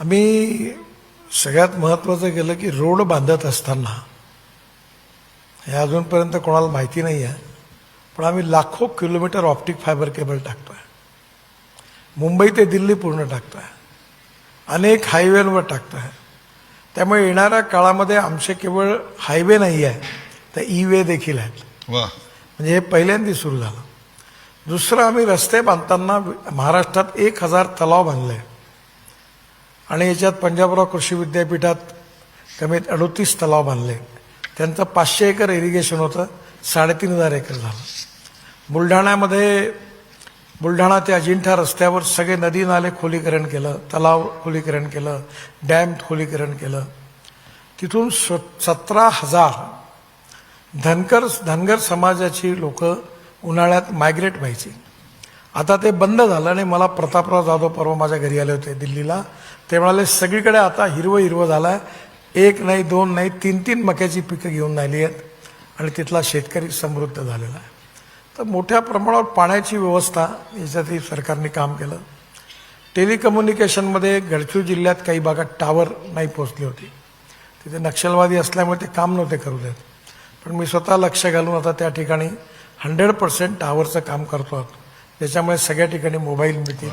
आम्ही सगळ्यात महत्त्वाचं केलं की रोड बांधत असताना हे अजूनपर्यंत कोणाला माहिती नाही आहे पण आम्ही लाखो किलोमीटर ऑप्टिक फायबर केबल टाकतोय. मुंबई ते दिल्ली पूर्ण टाकतोय. अनेक हायवेवर टाकतोय. त्यामुळे येणाऱ्या काळामध्ये आमचे केवळ हायवे नाही आहे तर ई वे देखील आहेत. म्हणजे हे पहिल्यांदा सुरू झालं. दुसरं आम्ही रस्ते बांधताना महाराष्ट्रात एक हजार तलाव बांधले. आणि याच्यात पंजाबराव कृषी विद्यापीठात कमीत अडोतीस तलाव बांधले. त्यांचं पाचशे एकर इरिगेशन होतं साडेतीन हजार एकर झालं. बुलढाण्यामध्ये बुलढाणा ते अजिंठा रस्त्यावर सगळे नदी नाले खोलीकरण केलं तलाव खोलीकरण केलं डॅम खोलीकरण केलं. तिथून स सतरा हजार धनकर धनगर समाजाची लोक उन्हाळ्यात मायग्रेट व्हायची. आता ते बंद झालं आणि मला प्रतापराव जाधव परवा माझ्या घरी आले होते दिल्लीला. ते म्हणाले सगळीकडे आता हिरवं हिरवं झालं आहे एक नाही दोन नाही तीन तीन मक्याची पिकं घेऊन आली आहेत आणि तिथला शेतकरी समृद्ध झालेला आहे. तर मोठ्या प्रमाणावर पाण्याची व्यवस्था याच्यातही सरकारने काम केलं. टेलिकम्युनिकेशनमध्ये गडचिर जिल्ह्यात काही भागात टावर नाही पोचली होती. तिथे नक्षलवादी असल्यामुळे ते काम नव्हते करू देत. पण मी स्वतः लक्ष घालून आता त्या ठिकाणी हंड्रेड पर्सेंट टावरचं काम करतो आहोत. त्याच्यामुळे सगळ्या ठिकाणी मोबाईल मिळतील.